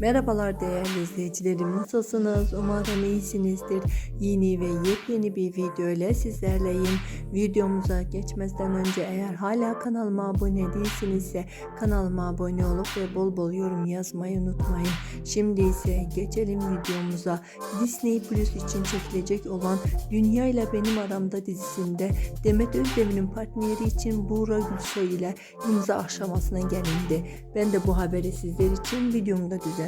Merhabalar değerli izleyicilerim nasılsınız? Umarım iyisinizdir. Yeni ve yepyeni bir video ile sizlerleyim. Videomuza geçmeden önce eğer hala kanalıma abone değilsinizse kanalıma abone olup ve bol bol yorum yazmayı unutmayın. Şimdi ise geçelim videomuza. Disney Plus için çekilecek olan Dünya ile Benim Aramda dizisinde Demet Özdemir'in partneri için Buğra Gülsoy ile imza aşamasına gelindi. Ben de bu haberi sizler için videomda düzenledim